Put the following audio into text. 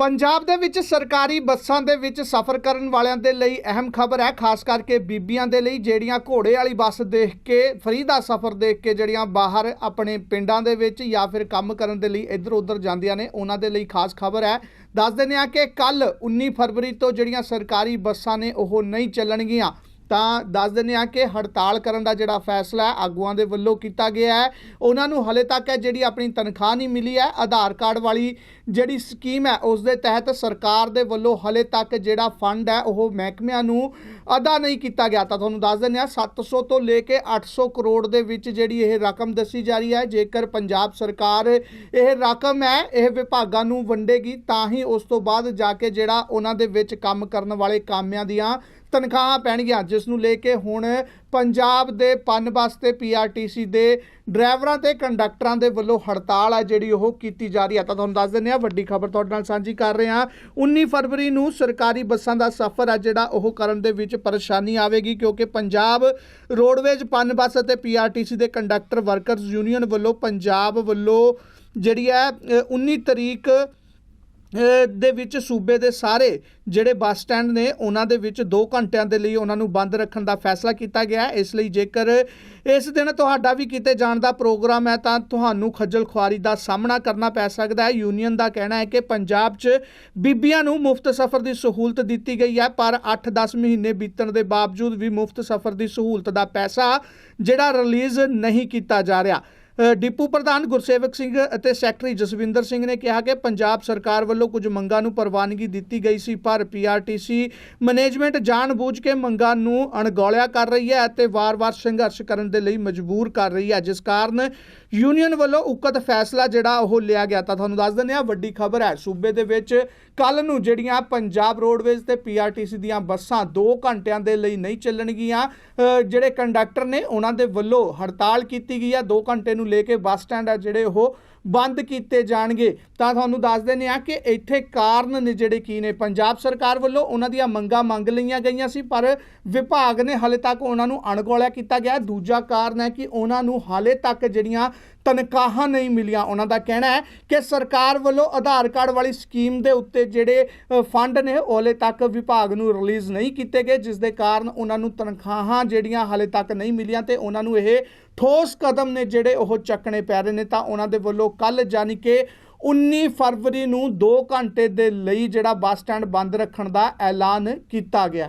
ਪੰਜਾਬ ਦੇ ਵਿੱਚ ਸਰਕਾਰੀ ਬੱਸਾਂ ਦੇ ਵਿੱਚ ਸਫ਼ਰ ਕਰਨ ਵਾਲਿਆਂ ਦੇ ਲਈ ਅਹਿਮ ਖਬਰ ਹੈ, ਖਾਸ ਕਰਕੇ ਬੀਬੀਆਂ ਦੇ ਲਈ ਜਿਹੜੀਆਂ ਘੋੜੇ ਵਾਲੀ ਬੱਸ ਦੇਖ ਕੇ, ਫਰੀ ਦਾ ਸਫ਼ਰ ਦੇਖ ਕੇ ਜਿਹੜੀਆਂ ਬਾਹਰ ਆਪਣੇ ਪਿੰਡਾਂ ਦੇ ਵਿੱਚ ਜਾਂ ਫਿਰ ਕੰਮ ਕਰਨ ਦੇ ਲਈ ਇੱਧਰ ਉੱਧਰ ਜਾਂਦੀਆਂ ਨੇ, ਉਹਨਾਂ ਦੇ ਲਈ ਖਾਸ ਖਬਰ ਹੈ। ਦੱਸ ਦਿੰਦੇ ਹਾਂ ਕਿ ਕੱਲ 19 ਫਰਵਰੀ ਤੋਂ ਜਿਹੜੀਆਂ ਸਰਕਾਰੀ ਬੱਸਾਂ ਨੇ, ਉਹ ਨਹੀਂ ਚੱਲਣਗੀਆਂ। ਤਾਂ ਦੱਸ ਦਿੰਦੇ ਆ ਕਿ ਹੜਤਾਲ ਕਰਨ ਦਾ ਜਿਹੜਾ ਫੈਸਲਾ ਹੈ, ਆਗੂਆਂ ਦੇ ਵੱਲੋਂ ਕੀਤਾ ਗਿਆ ਹੈ। ਉਹਨਾਂ ਨੂੰ ਹਲੇ ਤੱਕ ਹੈ ਜਿਹੜੀ ਆਪਣੀ ਤਨਖਾਹ ਨਹੀਂ ਮਿਲੀ ਹੈ, ਆਧਾਰ ਕਾਰਡ ਵਾਲੀ ਜਿਹੜੀ ਸਕੀਮ ਹੈ, ਉਸ ਦੇ ਤਹਿਤ ਸਰਕਾਰ ਦੇ ਵੱਲੋਂ ਹਲੇ ਤੱਕ ਜਿਹੜਾ ਫੰਡ ਹੈ, ਉਹ ਮਹਿਕਮਿਆਂ ਨੂੰ ਅਦਾ ਨਹੀਂ ਕੀਤਾ ਗਿਆ। ਤਾਂ ਤੁਹਾਨੂੰ ਦੱਸ ਦਿੰਦੇ ਆ 700 ਤੋਂ ਲੈ ਕੇ 800 ਕਰੋੜ ਦੇ ਵਿੱਚ ਜਿਹੜੀ ਇਹ ਰਕਮ ਦੱਸੀ ਜਾ ਰਹੀ ਹੈ। ਜੇਕਰ ਪੰਜਾਬ ਸਰਕਾਰ ਇਹ ਰਕਮ ਹੈ, ਇਹ ਵਿਭਾਗਾਂ ਨੂੰ ਵੰਡੇਗੀ, ਤਾਂ ਹੀ ਉਸ ਤੋਂ ਬਾਅਦ ਜਾ ਕੇ ਜਿਹੜਾ ਉਹਨਾਂ ਦੇ ਵਿੱਚ ਕੰਮ ਕਰਨ ਵਾਲੇ ਕਾਮਿਆਂ ਦੀਆਂ ਤਨਖਾਹਾਂ ਪੈਣਗੀਆਂ। ਜਿਸ ਨੂੰ ਲੈ ਕੇ ਹੁਣ ਪੰਜਾਬ ਦੇ ਪਨ ਬੱਸ ਤੇ ਪੀਆਰਟੀਸੀ ਦੇ ਡਰਾਈਵਰਾਂ ਤੇ ਕੰਡਕਟਰਾਂ ਦੇ ਵੱਲੋਂ ਹੜਤਾਲ ਹੈ ਜਿਹੜੀ ਉਹ ਕੀਤੀ ਜਾ ਰਹੀ ਹੈ ਤਾਂ ਤੁਹਾਨੂੰ ਦੱਸ ਦਿੰਦੇ ਆ ਵੱਡੀ ਖਬਰ ਤੁਹਾਡੇ ਨਾਲ ਸਾਂਝੀ ਕਰ ਰਹੇ ਹਾਂ। 19 ਫਰਵਰੀ ਨੂੰ ਸਰਕਾਰੀ ਬੱਸਾਂ ਦਾ ਸਫ਼ਰ ਹੈ ਜਿਹੜਾ ਉਹ ਕਰਨ ਦੇ ਵਿੱਚ ਪਰੇਸ਼ਾਨੀ ਆਵੇਗੀ ਕਿਉਂਕਿ ਪੰਜਾਬ ਰੋਡਵੇਜ਼ ਪਨ ਬੱਸ ਅਤੇ ਪੀਆਰਟੀਸੀ ਦੇ ਕੰਡਕਟਰ ਵਰਕਰਸ ਯੂਨੀਅਨ ਵੱਲੋਂ ਪੰਜਾਬ ਵੱਲੋਂ ਜਿਹੜੀ ਹੈ ਅ, 19 ਤਰੀਕ ਦੇ ਵਿੱਚ ਸੂਬੇ ਦੇ ਸਾਰੇ ਜਿਹੜੇ ਬੱਸ ਸਟੈਂਡ ਨੇ, ਉਹਨਾਂ ਦੇ ਵਿੱਚ 2 ਘੰਟਿਆਂ ਦੇ ਲਈ ਉਹਨਾਂ ਨੂੰ ਬੰਦ ਰੱਖਣ ਦਾ ਫੈਸਲਾ ਕੀਤਾ ਗਿਆ ਹੈ। ਇਸ ਲਈ ਜੇਕਰ ਇਸ ਦਿਨ ਤੁਹਾਡਾ ਵੀ ਕਿਤੇ ਜਾਣ ਦਾ ਪ੍ਰੋਗਰਾਮ ਹੈ, ਤਾਂ ਤੁਹਾਨੂੰ ਖੱਜਲ ਖੁਆਰੀ ਦਾ ਸਾਹਮਣਾ ਕਰਨਾ ਪੈ ਸਕਦਾ ਹੈ। ਯੂਨੀਅਨ ਦਾ ਕਹਿਣਾ ਹੈ ਕਿ ਪੰਜਾਬ 'ਚ ਬੀਬੀਆਂ ਨੂੰ ਮੁਫਤ ਸਫ਼ਰ ਦੀ ਸਹੂਲਤ ਦਿੱਤੀ ਗਈ ਹੈ, ਪਰ 8-10 ਮਹੀਨੇ ਬੀਤਣ ਦੇ ਬਾਵਜੂਦ ਵੀ ਮੁਫਤ ਸਫ਼ਰ ਦੀ ਸਹੂਲਤ ਦਾ ਪੈਸਾ ਜਿਹੜਾ ਰਿਲੀਜ਼ ਨਹੀਂ ਕੀਤਾ ਜਾ ਰਿਹਾ। ਡਿਪੂ ਪ੍ਰਧਾਨ ਗੁਰਸੇਵਕ ਸਿੰਘ ਅਤੇ ਸੈਕਟਰੀ ਜਸਵਿੰਦਰ ਸਿੰਘ ਨੇ ਕਿਹਾ ਕਿ ਪੰਜਾਬ ਸਰਕਾਰ ਵੱਲੋਂ ਕੁਝ ਮੰਗਾਂ ਨੂੰ ਪ੍ਰਵਾਨਗੀ ਦਿੱਤੀ ਗਈ ਸੀ, ਪਰ ਪੀਆਰਟੀਸੀ ਮੈਨੇਜਮੈਂਟ ਜਾਣਬੁੱਝ ਕੇ ਮੰਗਾਂ ਨੂੰ ਅਣਗੌਲਿਆ ਕਰ ਰਹੀ ਹੈ ਅਤੇ ਵਾਰ-ਵਾਰ ਸੰਘਰਸ਼ ਕਰਨ ਦੇ ਲਈ ਮਜਬੂਰ ਕਰ ਰਹੀ ਹੈ, ਜਿਸ ਕਾਰਨ ਯੂਨੀਅਨ ਵੱਲੋਂ ਉਕਤ ਫੈਸਲਾ ਜਿਹੜਾ ਉਹ ਲਿਆ ਗਿਆ ਤਾਂ ਤੁਹਾਨੂੰ ਦੱਸ ਦਿੰਦੇ ਹਾਂ, ਵੱਡੀ ਖਬਰ ਹੈ। ਸੂਬੇ ਦੇ ਵਿੱਚ ਕੱਲ ਨੂੰ ਜਿਹੜੀਆਂ ਪੰਜਾਬ ਰੋਡਵੇਜ਼ ਤੇ ਪੀਆਰਟੀਸੀ ਦੀਆਂ ਬੱਸਾਂ 2 ਘੰਟਿਆਂ ਦੇ ਲਈ ਨਹੀਂ ਚੱਲਣਗੀਆਂ ਜਿਹੜੇ ਕੰਡਕਟਰ ਨੇ ਉਹਨਾਂ ਦੇ ਵੱਲੋਂ ਹੜਤਾਲ ਕੀਤੀ ਗਈ ਹੈ 2 ਘੰਟੇ ਨੂੰ ਲੈ ਕੇ ਬੱਸ ਸਟੈਂਡ ਆ ਜਿਹੜੇ ਉਹ ਬੰਦ ਕੀਤੇ ਜਾਣਗੇ। ਤਾਂ ਤੁਹਾਨੂੰ ਦੱਸ ਦਿੰਦੇ ਆ ਕਿ ਇੱਥੇ ਕਾਰਨ ਨੇ ਜਿਹੜੇ ਕੀ ਨੇ, ਪੰਜਾਬ ਸਰਕਾਰ ਵੱਲੋਂ ਉਹਨਾਂ ਦੀਆਂ ਮੰਗਾਂ ਮੰਗ ਲਈਆਂ ਗਈਆਂ ਸੀ, ਪਰ ਵਿਭਾਗ ਨੇ ਹਾਲੇ ਤੱਕ ਉਹਨਾਂ ਨੂੰ ਅਣਗੌਲਿਆ ਕੀਤਾ ਗਿਆ। ਦੂਜਾ ਕਾਰਨ ਹੈ ਕਿ ਉਹਨਾਂ ਨੂੰ ਹਾਲੇ ਤੱਕ ਜਿਹੜੀਆਂ ਤਨਖਾਹਾਂ ਨਹੀਂ ਮਿਲੀਆਂ। ਉਹਨਾਂ ਦਾ ਕਹਿਣਾ ਹੈ ਕਿ ਸਰਕਾਰ ਵੱਲੋਂ ਆਧਾਰ ਕਾਰਡ ਵਾਲੀ ਸਕੀਮ ਦੇ ਉੱਤੇ ਜਿਹੜੇ ਫੰਡ ਨੇ, ਉਹ ਹਾਲੇ ਤੱਕ ਵਿਭਾਗ ਨੂੰ ਰਿਲੀਜ਼ ਨਹੀਂ ਕੀਤੇ ਗਏ, ਜਿਸ ਦੇ ਕਾਰਨ ਉਹਨਾਂ ਨੂੰ ਤਨਖਾਹਾਂ ਜਿਹੜੀਆਂ ਹਾਲੇ ਤੱਕ ਨਹੀਂ ਮਿਲੀਆਂ ਤੇ ਉਹਨਾਂ ਨੂੰ ਇਹ ਠੋਸ ਕਦਮ ਨੇ ਜਿਹੜੇ ਉਹ ਚੱਕਣੇ ਪੈ ਰਹੇ ਨੇ। ਤਾਂ ਉਹਨਾਂ ਦੇ ਵੱਲੋਂ ਕੱਲ ਜਾਨੀ ਕਿ 19 ਫਰਵਰੀ ਨੂੰ 2 ਘੰਟੇ ਦੇ ਲਈ ਜਿਹੜਾ ਬੱਸ ਸਟੈਂਡ ਬੰਦ ਰੱਖਣ ਦਾ ਐਲਾਨ ਕੀਤਾ ਗਿਆ।